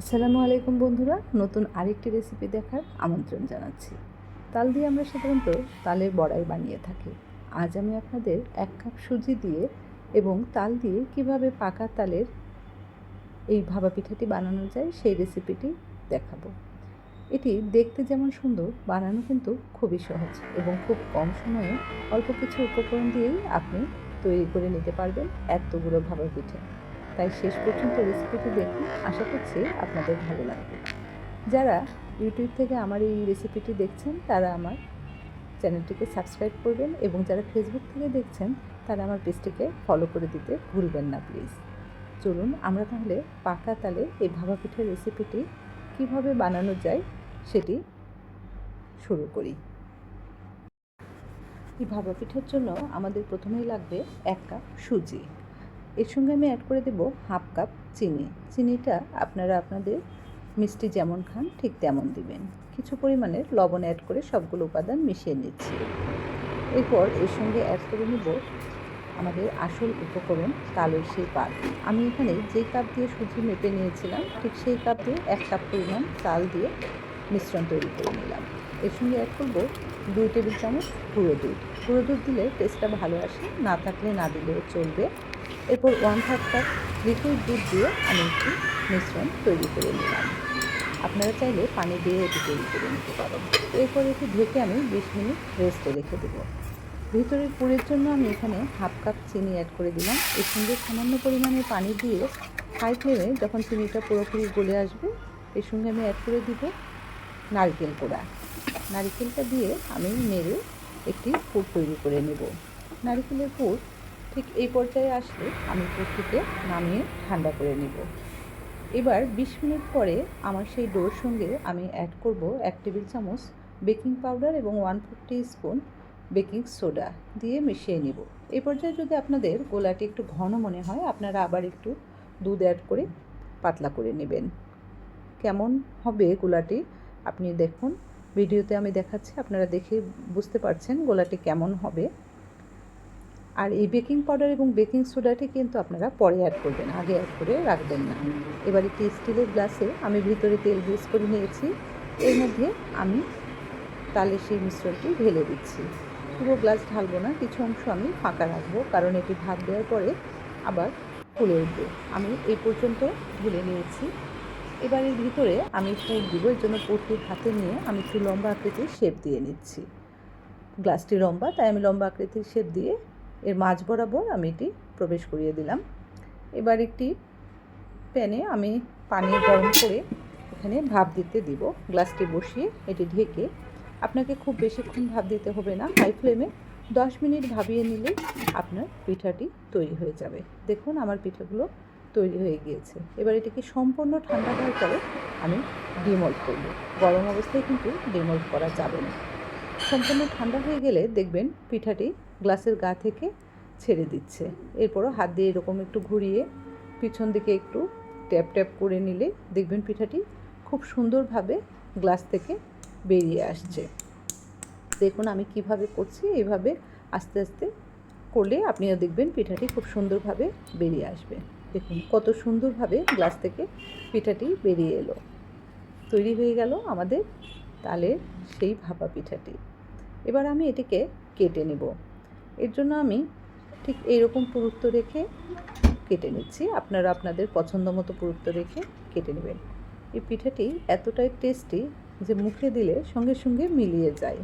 আসসালামু আলাইকুম বন্ধুরা, নতুন আরেকটি রেসিপি দেখার আমন্ত্রণ জানাচ্ছি। তাল দিয়ে আমরা সাধারণত তালের বড়াই বানিয়ে থাকি। আজ আমি আপনাদের এক কাপ সুজি দিয়ে এবং তাল দিয়ে কীভাবে পাকা তালের এই ভাবা পিঠাটি বানানো যায় সেই রেসিপিটি দেখাবো। এটি দেখতে যেমন সুন্দর, বানানো কিন্তু খুবই সহজ এবং খুব কম সময়ে অল্প কিছু উপকরণ দিয়েই আপনি তৈরি করে নিতে পারবেন এতগুলো ভাবা পিঠে তাই শেষ পর্যন্ত রেসিপিটি দেখুন, আশা করছি আপনাদের ভালো লাগবে। যারা ইউটিউব থেকে আমার এই রেসিপিটি দেখছেন, তারা আমার চ্যানেলটিকে সাবস্ক্রাইব করবেন এবং যারা ফেসবুক থেকে দেখছেন, তারা আমার পেজটিকে ফলো করে দিতে ভুলবেন না প্লিজ চলুন, আমরা তাহলে পাকা তালে এই ভাবা পিঠার রেসিপিটি কীভাবে বানানো যায় সেটি শুরু করি। এই ভাবা পিঠার জন্য আমাদের প্রথমেই লাগবে এক কাপ সুজি। এর সঙ্গে আমি অ্যাড করে দেব হাফ কাপ চিনি। চিনিটা আপনারা আপনাদের মিষ্টি যেমন খান, ঠিক তেমন দিবেন। কিছু পরিমাণের লবণ অ্যাড করে সবগুলো উপাদান মিশিয়ে নিচ্ছি। এরপর এর সঙ্গে অ্যাড করে নেব আমাদের আসল উপকরণ তালের সেই পাল আমি এখানে যে কাপ দিয়ে সুজি মেপে নিয়েছিলাম, ঠিক সেই কাপ দিয়ে এক কাপ পরিমাণ তাল দিয়ে মিশ্রণ তৈরি করে নিলাম। এর সঙ্গে অ্যাড করব দুই টেবিল চামচ গুঁড়ো দুধ। গুঁড়ো দুধ দিলে টেস্টটা ভালো আসে, না থাকলে না দিলেও চলবে। এরপর ওয়ান থার্ড কাপ লিকুইড দুধ দিয়ে আমি একটি মিশ্রণ তৈরি করে নিলাম। আপনারা চাইলে পানি দিয়ে এটি তৈরি করে নিতে পারেন। এরপর এটি ঢেকে আমি বিশ মিনিট রেস্টে রেখে দেবো। ভিতরের পুরের জন্য আমি এখানে হাফ কাপ চিনি অ্যাড করে দিলাম। এর সঙ্গে সামান্য পরিমাণে পানি দিয়ে হাই ফ্লেমে যখন চিনিটা পুরোপুরি গলে আসবে, এর সঙ্গে আমি অ্যাড করে দিব নারকেল কোড়া। নারকেলটা দিয়ে আমি নেড়ে একটি পুর তৈরি করে নেব। নারকেলের পুর ঠিক এই পর্যায়ে আসলে আমি পুরটিকে নামিয়ে ঠান্ডা করে নেব। এবার বিশ মিনিট পরে আমার সেই ডোর সঙ্গে আমি অ্যাড করব এক টেবিল চামচ বেকিং পাউডার এবং one fourth spoon baking soda দিয়ে মিশিয়ে নেব। এই পর্যায়ে যদি আপনাদের গোলাটি একটু ঘন মনে হয়, আপনারা আবার একটু দুধ অ্যাড করে পাতলা করে নেবেন। কেমন হবে গোলাটি? আপনি দেখুন। ভিডিওতে আমি দেখাচ্ছি, আপনারা দেখে বুঝতে পারছেন গোলাটি কেমন হবে। আর এই বেকিং পাউডার এবং বেকিং সোডাটি কিন্তু আপনারা পরে অ্যাড করবেন, আগে অ্যাড করে রাখবেন না। এবার একটি স্টিলের গ্লাসে আমি ভিতরে তেল গ্রিস করে নিয়েছি। এর মধ্যে আমি তালে সেই মিশ্রণটি ঢেলে দিচ্ছি। পুরো গ্লাস ঢালবো না, কিছু অংশ আমি ফাঁকা রাখব, কারণ এটি ভাত দেওয়ার পরে আবার ফুলে উঠবে। আমি এই পর্যন্ত ঢেলে নিয়েছি। এবার এর ভিতরে আমি পুর দিব, এর জন্য পুরটি হাতে নিয়ে আমি একটু লম্বা আকৃতির শেপ দিয়ে নিচ্ছি। গ্লাসটি লম্বা, তাই আমি লম্বা আকৃতির শেপ দিয়ে এর মাঝ বরাবর আমি এটি প্রবেশ করিয়ে দিলাম। এবার একটি প্যানে আমি পানি গরম করে এখানে ভাপ দিতে দিব। গ্লাসটি বসিয়ে এটি ঢেকে। আপনাকে খুব বেশিক্ষণ ভাপ দিতে হবে না। হাই ফ্লেমে দশ মিনিট ভাবিয়ে নিলে আপনার পিঠাটি তৈরি হয়ে যাবে। দেখুন আমার পিঠাগুলো তৈরি হয়ে গিয়েছে। এবার এটিকে সম্পূর্ণ ঠান্ডা হওয়ার পরে আমি ডিমোল্ড করব। গরম অবস্থায় কিন্তু ডিমোল্ড করা যাবে না। সম্পূর্ণ ঠান্ডা হয়ে গেলে দেখবেন পিঠাটি গ্লাসের গা থেকে ছেড়ে দিচ্ছে। এরপরও হাত দিয়ে এরকম একটু ঘুরিয়ে পিছন দিকে একটু ট্যাপ ট্যাপ করে নিলে দেখবেন পিঠাটি খুব সুন্দরভাবে গ্লাস থেকে বেরিয়ে আসছে। দেখুন আমি কীভাবে করছি এইভাবে আস্তে আস্তে করলে আপনিও দেখবেন পিঠাটি খুব সুন্দরভাবে বেরিয়ে আসবে। দেখুন কত সুন্দরভাবে গ্লাস থেকে পিঠাটি বেরিয়ে এলো। তৈরি হয়ে গেল আমাদের তালের সেই ভাপা পিঠাটি। এবার আমি এটিকে কেটে নেব। এর জন্য আমি ঠিক এইরকম পুরুত্ব রেখে কেটে নিচ্ছি। আপনারা আপনাদের পছন্দ মতো পুরুত্ব রেখে কেটে নেবেন। এই পিঠাটি এতটাই টেস্টি যে মুখে দিলে সঙ্গে সঙ্গে মিলিয়ে যায়।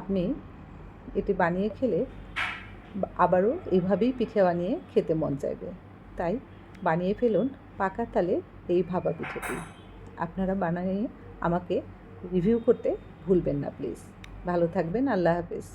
আপনি এটি বানিয়ে খেলে আবারও এইভাবেই পিঠে বানিয়ে খেতে মন চাইবে। তাই বানিয়ে ফেলুন পাকা তালে এই ভাবা পিঠেটি। আপনারা বানিয়ে আমাকে রিভিউ করতে ভুলবেন না প্লিজ ভালো থাকবেন, আল্লাহ হাফেজ।